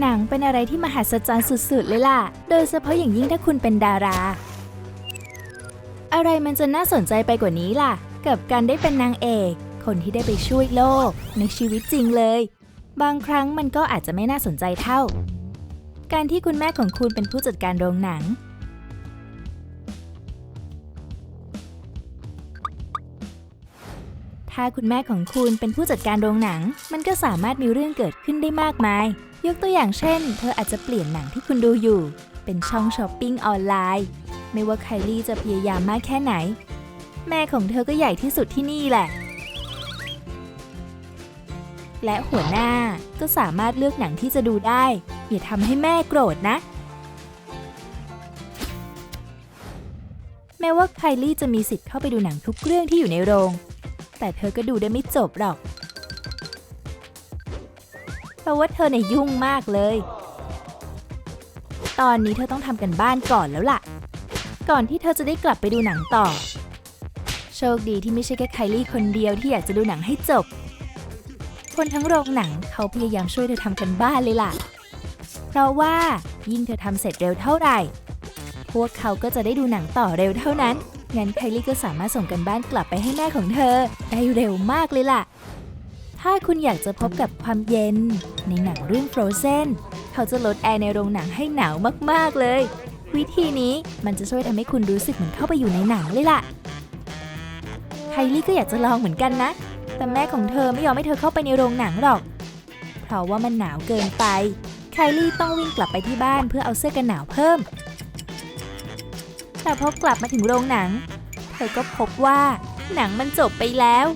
หนังเป็นอะไรที่มหัศจรรย์สุดๆ เลยล่ะ โดยเฉพาะอย่างยิ่งถ้าคุณเป็นดารา อะไรมันจะน่าสนใจไปกว่านี้ล่ะ กับการได้เป็นนางเอก คนที่ได้ไปช่วยโลก ในชีวิตจริงเลย บางครั้งมันก็อาจจะไม่น่าสนใจเท่า การที่คุณแม่ของคุณเป็นผู้จัดการโรงหนัง ถ้าคุณแม่ของคุณเป็นผู้จัดการโรงหนัง มันก็สามารถมีเรื่องเกิดขึ้นได้มากมาย ยกตัวอย่างเช่น เธออาจจะเปลี่ยนหนังที่คุณดูอยู่ เป็นช่องช้อปปิ้งออนไลน์ ไม่ว่าไคลี่จะพยายามมากแค่ไหน แม่ของเธอก็ใหญ่ที่สุดที่นี่แหละ และหัวหน้าก็สามารถเลือกหนังที่จะดูได้ อย่าทำให้แม่โกรธนะแม้ว่าไคลี่จะมีสิทธิ์เข้าไปดูหนังทุกเรื่องที่อยู่ในโรง แต่เธอก็ดูได้ไม่จบหรอก เพราะว่าเธอเนี่ยยุ่งมากเลย ตอนนี้เธอต้องทำกันบ้านก่อนแล้วล่ะ ก่อนที่เธอจะได้กลับไปดูหนังต่อ โชคดีที่ไม่ใช่แค่ไคลี่คนเดียวที่อยากจะดูหนังให้จบ คนทั้งโรงหนังเขาพยายามช่วยเธอทำกันบ้านเลยล่ะ เพราะว่ายิ่งเธอทำเสร็จเร็วเท่าไหร่ พวกเขาก็จะได้ดูหนังต่อเร็วเท่านั้น งั้นไคลี่ก็สามารถส่งกันบ้านกลับไปให้แม่ของเธอ ได้เร็วมากเลยล่ะ ถ้าคุณอยากจะพบกับความเย็น ในหนังเรื่อง Frozen เขาจะลดแอร์ในโรงหนังให้หนาวมากๆเลย วิธีนี้มันจะช่วยทำให้คุณรู้สึกเหมือนเข้าไปอยู่ในหนังเลยล่ะ ไคลี่ก็อยากจะลองเหมือนกันนะ แต่แม่ของเธอไม่ยอมให้เธอเข้าไปในโรงหนังหรอก เพราะว่ามันหนาวเกินไป ไคลี่ต้องวิ่งกลับไปที่บ้านเพื่อเอาเสื้อกันหนาวเพิ่ม แต่พอกลับมาถึงโรงหนัง เธอก็พบว่าหนังมันจบไปแล้ว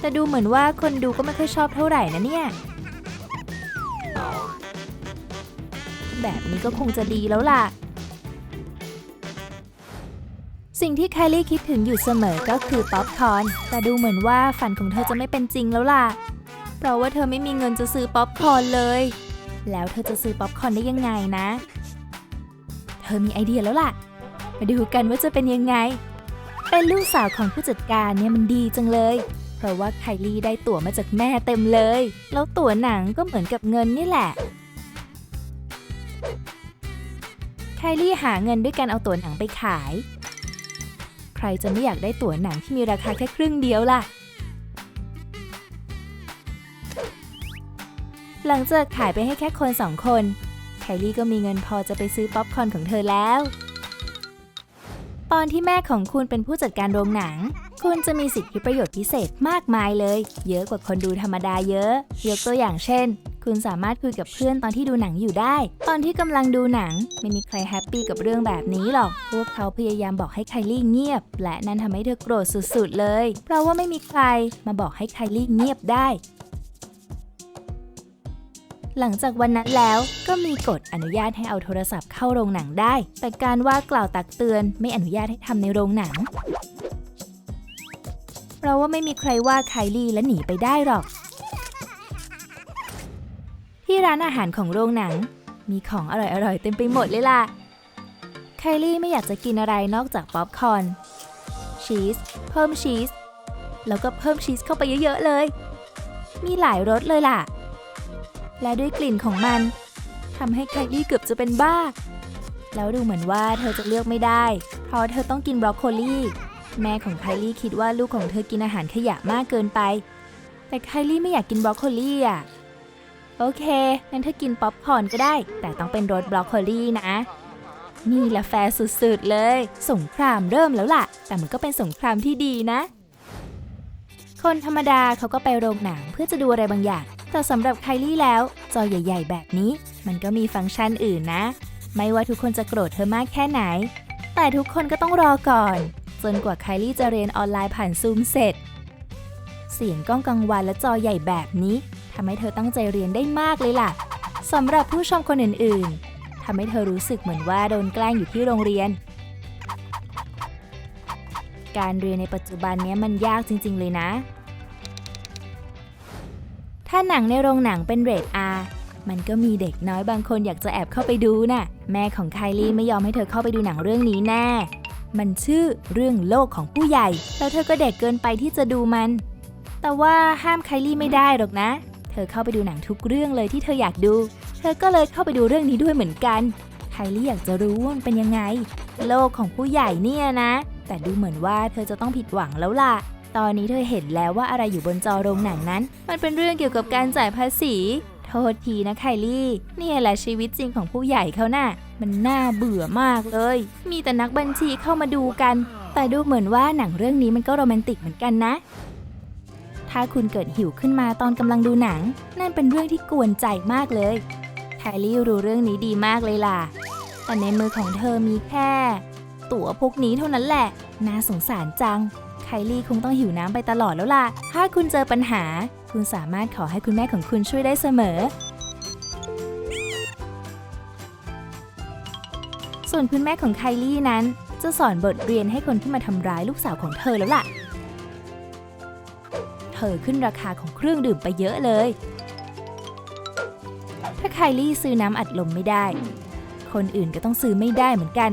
แต่ดูเหมือนว่าคนดูก็ไม่ค่อยชอบเท่าไหร่นะเนี่ย แบบนี้ก็คงจะดีแล้วล่ะ สิ่งที่ไคลี่คิดถึงอยู่เสมอก็คือป๊อปคอร์นแต่ดูเหมือนว่าฝันของเธอจะไม่เป็นจริงแล้วล่ะ เพราะว่าเธอไม่มีเงินจะซื้อป๊อปคอร์นเลย แล้วเธอจะซื้อป๊อปคอร์นได้ยังไงนะ อมีไอเดียแล้วล่ะ มาดูกันว่าจะเป็นยังไง เป็นลูกสาวของผู้จัดการเนี่ยมันดีจังเลย เพราะว่าไคลี่ได้ตั๋วมาจากแม่เต็มเลย แล้วตั๋วหนังก็เหมือนกับเงินนี่แหละ ไคลี่หาเงินด้วยการเอาตั๋วหนังไปขาย ใครจะไม่อยากได้ตั๋วหนังที่มีราคาแค่ครึ่งเดียวล่ะหลังจากขายไปให้แค่คนสองคน ไคลี่ก็มีเงินพอจะไปซื้อป๊อปคอร์นของเธอแล้ว ตอนที่แม่ของคุณเป็นผู้จัดการโรงหนัง คุณจะมีสิทธิประโยชน์พิเศษมากมายเลย เยอะกว่าคนดูธรรมดาเยอะ ยกตัวอย่างเช่น คุณสามารถคุยกับเพื่อนตอนที่ดูหนังอยู่ได้ ตอนที่กำลังดูหนัง ไม่มีใครแฮปปี้กับเรื่องแบบนี้หรอก พวกเขาพยายามบอกให้ไคลี่เงียบ และนั่นทำให้เธอโกรธสุดๆเลย เพราะว่าไม่มีใครมาบอกให้ไคลี่เงียบได้ หลังจากวันนั้นแล้วก็มีกฎอนุญาตให้เอาโทรศัพท์เข้าโรงหนังได้ แต่การว่ากล่าวตักเตือนไม่อนุญาตให้ทำในโรงหนัง เราว่าไม่มีใครว่าไคลี่และหนีไปได้หรอก ที่ร้านอาหารของโรงหนัง มีของอร่อยๆเต็มไปหมดเลยล่ะ ไคลี่ไม่อยากจะกินอะไรนอกจากป๊อปคอร์นชีส เพิ่มชีส แล้วก็เพิ่มชีสเข้าไปเยอะๆเลย มีหลายรสเลยล่ะ และด้วยกลิ่นของมันทำให้ไคลี่เกือบจะเป็นบ้า แล้วดูเหมือนว่าเธอจะเลือกไม่ได้ เพราะเธอต้องกินบรอกโคลีแม่ของไคลี่คิดว่าลูกของเธอกินอาหารขยะมากเกินไป แต่ไคลี่ไม่อยากกินบรอกโคลีอะ โอเค งั้นเธอกินป๊อปคอร์นก็ได้ แต่ต้องเป็นรสบรอกโคลีนะ นี่ละแฟร์สุดๆเลย สงครามเริ่มแล้วล่ะ แต่มันก็เป็นสงครามที่ดีนะ คนธรรมดาเขาก็ไปโรงหนังเพื่อจะดูอะไรบางอย่าง แต่สำหรับไคลี่แล้ว จอใหญ่ ๆ แบบนี้ มันก็มีฟังก์ชันอื่นนะ ไม่ว่าทุกคนจะโกรธเธอมากแค่ไหน แต่ทุกคนก็ต้องรอก่อน จนกว่าไคลี่จะเรียนออนไลน์ผ่านซูมเสร็จ เสียงกล้องกังวานและจอใหญ่แบบนี้ทำให้เธอตั้งใจเรียนได้มากเลยล่ะสำหรับผู้ชมคนอื่นๆทำให้เธอรู้สึกเหมือนว่าโดนแกล้งอยู่ที่โรงเรียน การเรียนในปัจจุบันนี้มันยากจริง ๆ เลยนะ ถ้าหนังในโรงหนังเป็นเรท R มันก็มีเด็กน้อยบางคนอยากจะแอบเข้าไปดูน่ะ แม่ของไคลี่ไม่ยอมให้เธอเข้าไปดูหนังเรื่องนี้แน่ มันชื่อเรื่องโลกของผู้ใหญ่ แล้วเธอก็เด็กเกินไปที่จะดูมัน แต่ว่าห้ามไคลี่ไม่ได้หรอกนะ เธอเข้าไปดูหนังทุกเรื่องเลยที่เธออยากดู เธอก็เลยเข้าไปดูเรื่องนี้ด้วยเหมือนกัน ไคลี่อยากจะรู้ว่ามันเป็นยังไง โลกของผู้ใหญ่เนี่ยนะ แต่ดูเหมือนว่าเธอจะต้องผิดหวังแล้วล่ะ ตอนนี้เธอเห็นแล้วว่าอะไรอยู่บนจอโรงหนังนั้น มันเป็นเรื่องเกี่ยวกับการจ่ายภาษี โทษทีนะไคลี่เนี่ยแหละชีวิตจริงของผู้ใหญ่เขาน่ะ มันน่าเบื่อมากเลย มีแต่นักบัญชีเข้ามาดูกัน แต่ดูเหมือนว่าหนังเรื่องนี้มันก็โรแมนติกเหมือนกันนะ ถ้าคุณเกิดหิวขึ้นมาตอนกำลังดูหนัง นั่นเป็นเรื่องที่กวนใจมากเลยไคลี่รู้เรื่องนี้ดีมากเลยล่ะ แต่ในมือของเธอมีแค่ ตั๋วพวกนี้เท่านั้นแหละ น่าสงสารจัง คลี่คงต้องหิวน้ำไปตลอดแล้วล่ะ ถ้าคุณเจอปัญหา คุณสามารถขอให้คุณแม่ของคุณช่วยได้เสมอ ส่วนคุณแม่ของไคลี่นั้น จะสอนบทเรียนให้คนที่มาทำร้ายลูกสาวของเธอแล้วล่ะ เธอขึ้นราคาของเครื่องดื่มไปเยอะเลย ถ้าไคลี่ซื้อน้ำอัดลมไม่ได้ คนอื่นก็ต้องซื้อไม่ได้เหมือนกัน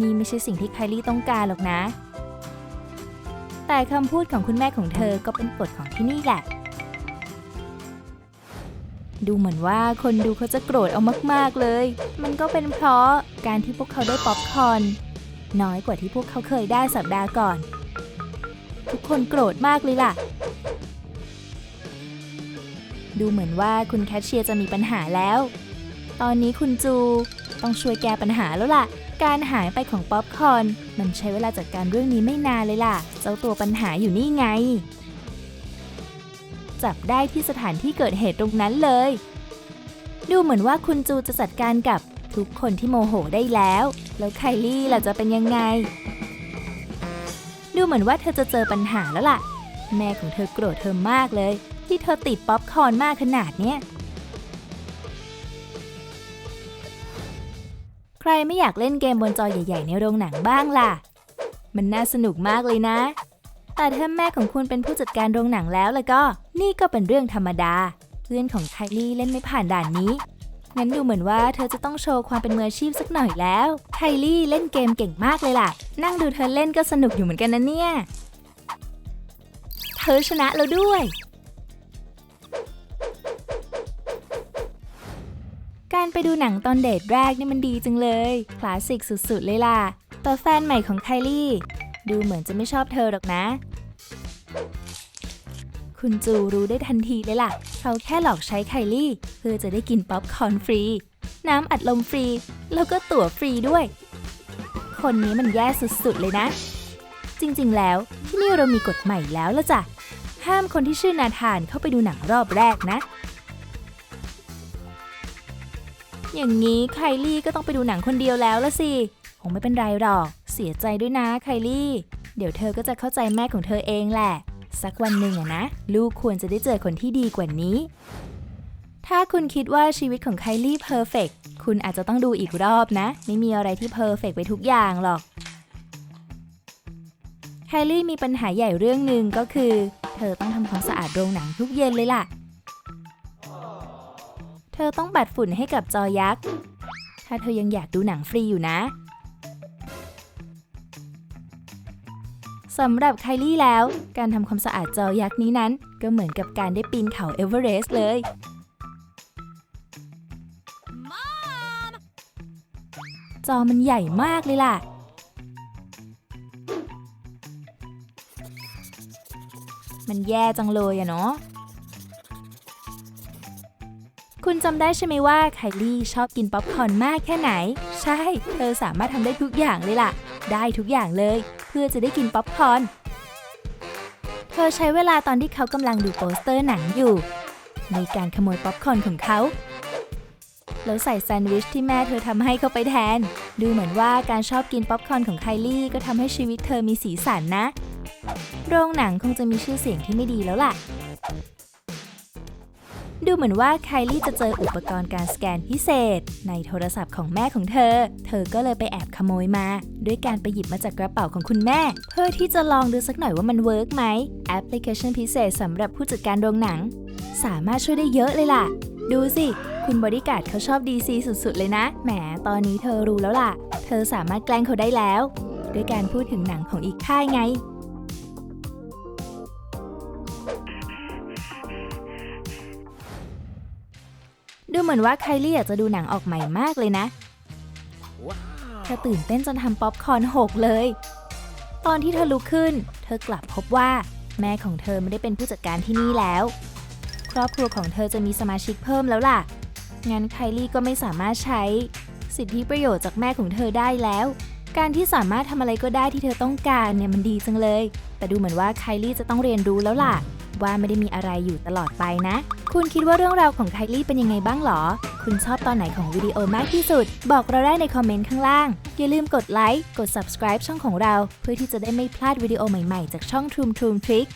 นี่ไม่ใช่สิ่งที่ไคลี่ต้องการหรอกนะ แต่คำพูดของคุณแม่ของเธอก็เป็นกฎของที่นี่แหละ ดูเหมือนว่าคนดูเขาจะโกรธเอามาก ๆเลย มันก็เป็นเพราะการที่พวกเขาได้ป๊อปคอร์นน้อยกว่าที่พวกเขาเคยได้สัปดาห์ก่อน ทุกคนโกรธมากเลยล่ะ ดูเหมือนว่าคุณแคชเชียร์จะมีปัญหาแล้ว ตอนนี้คุณจูต้องช่วยแก้ปัญหาแล้วล่ะ การหายไปของป๊อปคอนมันใช้เวลาจัดการเรื่องนี้ไม่นานเลยล่ะ เจ้าตัวปัญหาอยู่นี่ไง จับได้ที่สถานที่เกิดเหตุตรงนั้นเลย ดูเหมือนว่าคุณจูจะจัดการกับทุกคนที่โมโหได้แล้ว แล้วไคลี่ล่ะจะเป็นยังไง ดูเหมือนว่าเธอจะเจอปัญหาแล้วล่ะ แม่ของเธอโกรธเธอมากเลย ที่เธอติดป๊อปคอนมากขนาดเนี้ย ใครไม่อยากเล่นเกมบนจอใหญ่ ๆ ในโรงหนังบ้างล่ะ มันน่าสนุกมากเลยนะ แต่ถ้าแม่ของคุณเป็นผู้จัดการโรงหนังแล้วแล้วก็ นี่ก็เป็นเรื่องธรรมดา เพื่อนของไคลี่เล่นไม่ผ่านด่านนี้ งั้นดูเหมือนว่าเธอจะต้องโชว์ความเป็นมืออาชีพสักหน่อยแล้ว ไคลี่เล่นเกมเก่งมากเลยล่ะ นั่งดูเธอเล่นก็สนุกอยู่เหมือนกันนะเนี่ย เธอชนะแล้วด้วย ไปดูหนังตอนเดทแรกนี่มันดีจังเลย คลาสสิกสุดๆเลยล่ะ แต่แฟนใหม่ของไคลี่ ดูเหมือนจะไม่ชอบเธอหรอกนะ คุณจูรู้ได้ทันทีเลยล่ะ เขาแค่หลอกใช้ไคลี่ เพื่อจะได้กินป๊อปคอร์นฟรี น้ำอัดลมฟรี แล้วก็ตั๋วฟรีด้วย คนนี้มันแย่สุดๆเลยนะ จริงๆแล้วที่นี่เรามีกฎใหม่แล้วละจ้ะห้ามคนที่ชื่อนาธานเข้าไปดูหนังรอบแรกนะ อย่างนี้ไคลี่ก็ต้องไปดูหนังคนเดียวแล้วละสิ คงไม่เป็นไรหรอก เสียใจด้วยนะไคลี่ เดี๋ยวเธอก็จะเข้าใจแม่ของเธอเองแหละ สักวันหนึ่งอะนะ ลูกควรจะได้เจอคนที่ดีกว่านี้ ถ้าคุณคิดว่าชีวิตของไคลี่เพอร์เฟกคุณอาจจะต้องดูอีกรอบนะ ไม่มีอะไรที่เพอร์เฟกไปทุกอย่างหรอก ไคลี่มีปัญหาใหญ่เรื่องหนึ่งก็คือ เธอต้องทำความสะอาดโรงหนังทุกเย็นเลยล่ะ อต้องปัดฝุ่นให้กับจอยักษ์ ถ้าเธอยังอยากดูหนังฟรีอยู่นะสำหรับไคลี่แล้ว การทำความสะอาดจอยักษ์นี้นั้น ก็เหมือนกับการได้ปีนเขาเอเวอเรสต์เลย จอมันใหญ่มากเลยล่ะ มันแย่จังเลยอะเนาะ คุณจำได้ใช่ไหมว่าไคลี่ชอบกินป๊อปคอร์นมากแค่ไหน ใช่ เธอสามารถทำได้ทุกอย่างเลยล่ะ ได้ทุกอย่างเลย เพื่อจะได้กินป๊อปคอร์น เธอใช้เวลาตอนที่เขากำลังดูโปสเตอร์หนังอยู่ ในการขโมยป๊อปคอร์นของเขาแล้วใส่แซนด์วิชที่แม่เธอทำให้เข้าไปแทน ดูเหมือนว่าการชอบกินป๊อปคอร์นของไคลี่ก็ทำให้ชีวิตเธอมีสีสันนะ โรงหนังคงจะมีชื่อเสียงที่ไม่ดีแล้วล่ะ ดูเหมือนว่าไคลี่จะเจออุปกรณ์การสแกนพิเศษ ในโทรศัพท์ของแม่ของเธอ เธอก็เลยไปแอบขโมยมา ด้วยการไปหยิบมาจากกระเป๋าของคุณแม่ เพื่อที่จะลองดูสักหน่อยว่ามันเวิร์กไหมแอปพลิเคชันพิเศษสำหรับผู้จัดการโรงหนัง สามารถช่วยได้เยอะเลยล่ะ ดูสิ คุณบอดี้การ์ดเขาชอบดีซีสุดๆ เลยนะ แหม ตอนนี้เธอรู้แล้วล่ะ เธอสามารถแกล้งเขาได้แล้ว ด้วยการพูดถึงหนังของอีกค่ายไง เหมือนว่าไคลี่อยากจะดูหนังออกใหม่มากเลยนะเธอตื่นเต้นจนทำป๊อปคอร์นหกเลย ตอนที่เธอลุกขึ้น เธอกลับพบว่าแม่ของเธอไม่ได้เป็นผู้จัดการที่นี่แล้ว ครอบครัวของเธอจะมีสมาชิกเพิ่มแล้วล่ะ งั้นไคลี่ก็ไม่สามารถใช้ สิทธิประโยชน์จากแม่ของเธอได้แล้ว การที่สามารถทำอะไรก็ได้ที่เธอต้องการเนี่ยมันดีจังเลย แต่ดูเหมือนว่าไคลี่จะต้องเรียนรู้แล้วล่ะ ว่าไม่ได้มีอะไรอยู่ตลอดไปนะ คุณคิดว่าเรื่องราวของไคลี่เป็นยังไงบ้างหรอ คุณชอบตอนไหนของวิดีโอมากที่สุด บอกเราได้ในคอมเมนต์ข้างล่าง อย่าลืมกดไลค์ กด subscribe ช่องของเรา เพื่อที่จะได้ไม่พลาดวิดีโอใหม่ๆ จากช่อง Troom Troom Trick